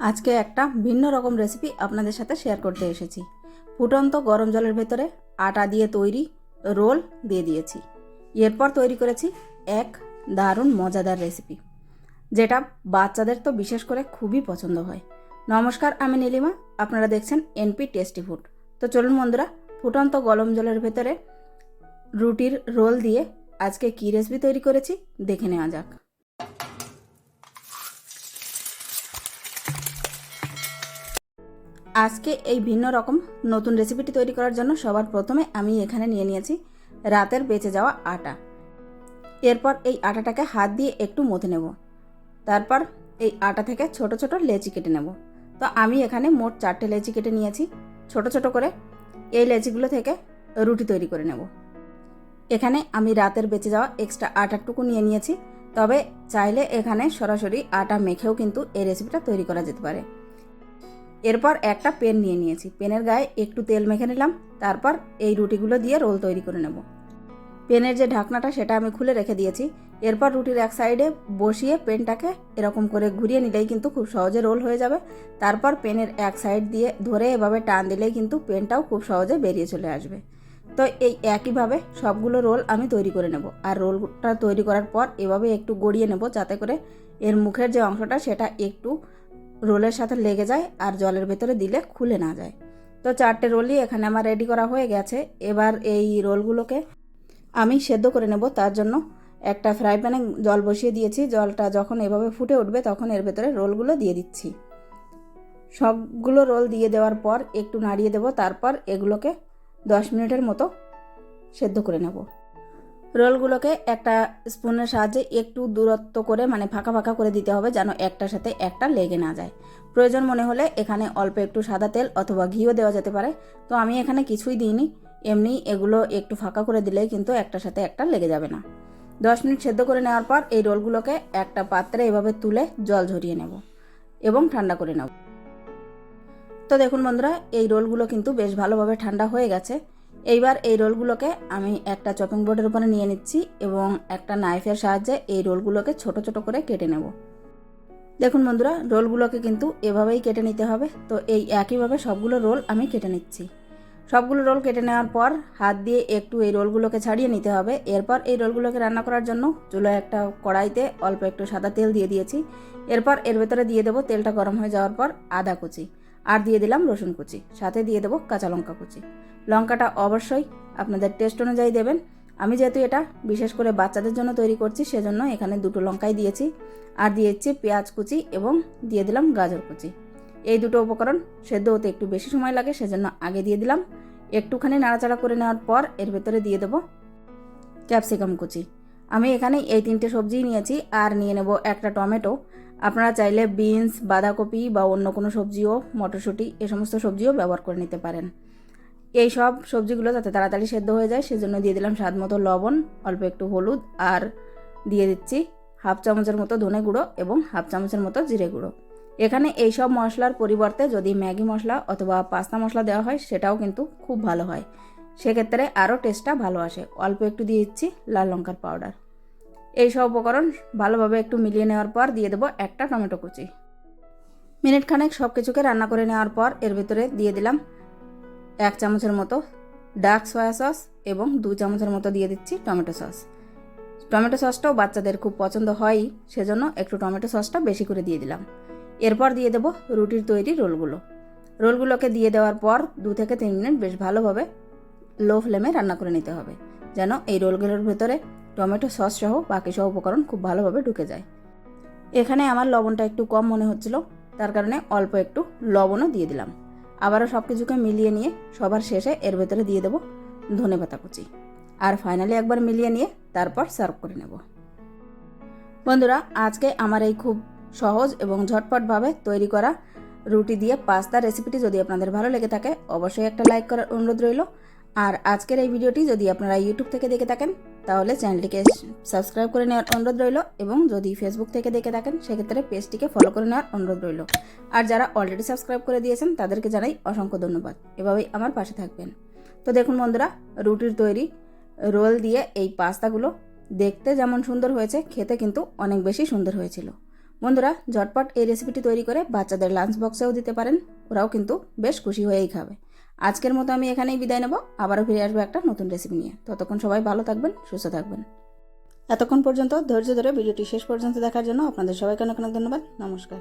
আজকে একটা ভিন্ন রকম রেসিপি আপনাদের সাথে শেয়ার করতে এসেছি। ফুটন্ত গরম জলের ভেতরে আটা দিয়ে তৈরি রোল দিয়ে দিয়েছি। এরপর তৈরি করেছি এক দারুণ মজাদার রেসিপি যেটা বাচ্চাদের তো বিশেষ করে খুবই পছন্দ হয়। নমস্কার, আমি নীলিমা, আপনারা দেখছেন এনপি টেস্টি ফুড তো চলুন বন্ধুরা, ফুটন্ত গরম জলের ভেতরে রুটির রোল দিয়ে আজকে কী রেসিপি তৈরি করেছি, দেখে নেওয়া যাক। আজকে এই ভিন্ন রকম নতুন রেসিপিটি তৈরি করার জন্য সবার প্রথমে আমি এখানে নিয়ে নিয়েছি রাতের বেঁচে যাওয়া আটা। এরপর এই আটাটাকে হাত দিয়ে একটু মথে নেব। তারপর এই আটা থেকে ছোট ছোট লেচি কেটে নেব। তো আমি এখানে মোট চারটে লেচি কেটে নিয়েছি। ছোট ছোট করে এই লেচিগুলো থেকে রুটি তৈরি করে নেব। এখানে আমি রাতের বেঁচে যাওয়া এক্সট্রা আটারটুকু নিয়ে নিয়েছি। তবে চাইলে এখানে সরাসরি আটা মেখেও কিন্তু এই রেসিপিটা তৈরি করা যেতে পারে। এরপর একটা পেন নিয়ে নিয়েছি। পেনের গায়ে একটু তেল মেখে নিলাম, তারপর এই রুটিগুলো দিয়ে রোল তৈরি করে নেব। পেনের যে ঢাকনাটা, সেটা আমি খুলে রেখে দিয়েছি। এরপর রুটির এক সাইডে বসিয়ে পেনটাকে এরকম করে ঘুরিয়ে নিলেই কিন্তু খুব সহজে রোল হয়ে যাবে। তারপর পেনের এক সাইড দিয়ে ধরে এভাবে টান দিলেই কিন্তু পেনটাও খুব সহজে বেরিয়ে চলে আসবে। তো এই একইভাবে সবগুলো রোল আমি তৈরি করে নেব। আর রোলটা তৈরি করার পর এভাবে একটু গড়িয়ে নেব যাতে করে এর মুখের যে অংশটা, সেটা একটু রোলের সাথে লেগে যায় আর জলের ভেতরে দিলে খুলে না যায়। তো চারটে রোলই এখানে আমার রেডি করা হয়ে গেছে। এবার এই রোলগুলোকে আমি সেদ্ধ করে নেব। তার জন্য একটা ফ্রাই প্যানে জল বসিয়ে দিয়েছি। জলটা যখন এভাবে ফুটে উঠবে তখন এর ভেতরে রোলগুলো দিয়ে দিচ্ছি। সবগুলো রোল দিয়ে দেওয়ার পর একটু নাড়িয়ে দেব। তারপর এগুলোকে দশ মিনিটের মতো সেদ্ধ করে নেব। রোলগুলোকে একটা স্পুনের সাহায্যে একটু দূরত্ব করে মানে ফাঁকা ফাঁকা করে দিতে হবে যেন একটার সাথে একটা লেগে না যায়। প্রয়োজন মনে হলে এখানে অল্প একটু সাদা তেল অথবা ঘিও দেওয়া যেতে পারে। তো আমি এখানে কিছুই দিইনি। এমনি এগুলো একটু ফাঁকা করে দিলে কিন্তু একটার সাথে একটা লেগে যাবে না। দশ মিনিট সেদ্ধ করে নেওয়ার পর এই রোলগুলোকে একটা পাত্রে এভাবে তুলে জল ঝরিয়ে নেব এবং ঠান্ডা করে নেব। তো দেখুন বন্ধুরা, এই রোলগুলো কিন্তু বেশ ভালোভাবে ঠান্ডা হয়ে গেছে। এইবার এই রোলগুলোকে আমি একটা চপিং বোর্ডের উপরে নিয়ে নিচ্ছি এবং একটা নাইফের সাহায্যে এই রোলগুলোকে ছোট ছোট করে কেটে নেব। দেখুন বন্ধুরা, রোলগুলোকে কিন্তু এভাবেই কেটে নিতে হবে। তো এই একইভাবে সবগুলো রোল আমি কেটে নিচ্ছি। সবগুলো রোল কেটে নেওয়ার পর হাত দিয়ে একটু এই রোলগুলোকে ছাড়িয়ে নিতে হবে। এরপর এই রোলগুলোকে রান্না করার জন্য চুলোয় একটা কড়াইতে অল্প একটু সাদা তেল দিয়ে দিয়েছি। এরপর এর ভেতরে দিয়ে দেবো তেলটা গরম হয়ে যাওয়ার পর আদা কুচি। আর দিয়ে দিলাম রসুন কুচি, সাথে দিয়ে দেবো কাঁচা লঙ্কা কুচি। লঙ্কাটা অবশ্যই আপনাদের টেস্ট অনুযায়ী দেবেন। আমি যেহেতু এটা বিশেষ করে বাচ্চাদের জন্য তৈরি করছি, সেজন্য এখানে দুটো লঙ্কাই দিয়েছি। আর দিয়েছি পেঁয়াজ কুচি এবং দিয়ে দিলাম গাজর কুচি। এই দুটো উপকরণ সেদ্ধ হতে একটু বেশি সময় লাগে, সেজন্য আগে দিয়ে দিলাম। একটুখানি নাড়াচাড়া করে নেওয়ার পর এর ভেতরে দিয়ে দেবো ক্যাপসিকাম কুচি। আমি এখানে এই তিনটে সবজিই নিয়েছি, আর নিয়ে নেব একটা টমেটো। আপনারা চাইলে বিনস, বাঁধাকপি বা অন্য কোনো সবজিও, মটরশুঁটি এ সমস্ত সবজিও ব্যবহার করে নিতে পারেন। এই সব সবজিগুলো যাতে তাড়াতাড়ি সেদ্ধ হয়ে যায়, সেজন্য দিয়ে দিলাম স্বাদ মতো লবণ, অল্প একটু হলুদ, আর দিয়ে দিচ্ছি হাফ চামচের মতো ধনে গুঁড়ো এবং হাফ চামচের মতো জিরে গুঁড়ো। এখানে এই সব মশলার পরিবর্তে যদি ম্যাগি মশলা অথবা পাস্তা মশলা দেওয়া হয়, সেটাও কিন্তু খুব ভালো হয়। সেক্ষেত্রে আরও টেস্টটা ভালো আসে। অল্প একটু দিয়ে দিচ্ছি লাল লঙ্কার পাউডার। এই সব উপকরণ ভালোভাবে একটু মিলিয়ে নেওয়ার পর দিয়ে দেবো একটা টমেটো কুচি। মিনিট খানেক সব কিছুকে রান্না করে নেওয়ার পর এর ভিতরে দিয়ে দিলাম এক চামচের মতো ডার্ক সয়া সস এবং দু চামচের মতো দিয়ে দিচ্ছি টমেটো সস। টমেটো সসটাও বাচ্চাদের খুব পছন্দ হয়ই, সেজন্য একটু টমেটো সসটা বেশি করে দিয়ে দিলাম। এরপর দিয়ে দেবো রুটির তৈরি রোলগুলো। রোলগুলোকে দিয়ে দেওয়ার পর দু থেকে তিন মিনিট বেশ ভালোভাবে লো ফ্লেমে রান্না করে নিতে হবে, যেন এই রোলগুলোর ভেতরে টমেটো সস সহ বাকি সব উপকরণ খুব ভালোভাবে ঢুকে যায়। এখানে আমার লবণটা একটু কম মনে হচ্ছিল, তার কারণে অল্প একটু লবণও দিয়ে দিলাম। আবারও সব কিছুকে মিলিয়ে নিয়ে সবার শেষে এর ভেতরে দিয়ে দেবো ধনে পাতা কুচি। আর ফাইনালি একবার মিলিয়ে নিয়ে তারপর সার্ভ করে নেব। বন্ধুরা, আজকে আমার এই খুব সহজ এবং ঝটপটভাবে তৈরি করা রুটি দিয়ে পাস্তা রেসিপিটি যদি আপনাদের ভালো লেগে থাকে, অবশ্যই একটা লাইক করার অনুরোধ রইল। আর আজকের এই ভিডিওটি যদি আপনারা ইউটিউব থেকে দেখে থাকেন তাহলে চ্যানেলটিকে সাবস্ক্রাইব করে নেওয়ার অনুরোধ রইল এবং যদি ফেসবুক থেকে দেখে থাকেন, সেক্ষেত্রে পেজটিকে ফলো করে নেওয়ার অনুরোধ রইল। আর যারা অলরেডি সাবস্ক্রাইব করে দিয়েছেন, তাদেরকে জানাই অসংখ্য ধন্যবাদ। এভাবেই আমার পাশে থাকবেন। তো দেখুন বন্ধুরা, রুটির তৈরি রোল দিয়ে এই পাস্তাগুলো দেখতে যেমন সুন্দর হয়েছে, খেতে কিন্তু অনেক বেশি সুন্দর হয়েছিল। বন্ধুরা, ঝটপট এই রেসিপিটি তৈরি করে বাচ্চাদের লাঞ্চ বক্সেও দিতে পারেন। ওরাও কিন্তু বেশ খুশি হয়েই খাবে। আজকের মতো আমি এখানেই বিদায় নেব। আবারও ফিরে আসব একটা নতুন রেসিপি নিয়ে। ততক্ষণ সবাই ভালো থাকবেন, সুস্থ থাকবেন। এতক্ষণ পর্যন্ত ধৈর্য ধরে ভিডিওটি শেষ পর্যন্ত দেখার জন্য আপনাদের সবাইকে অনেক অনেক ধন্যবাদ। নমস্কার।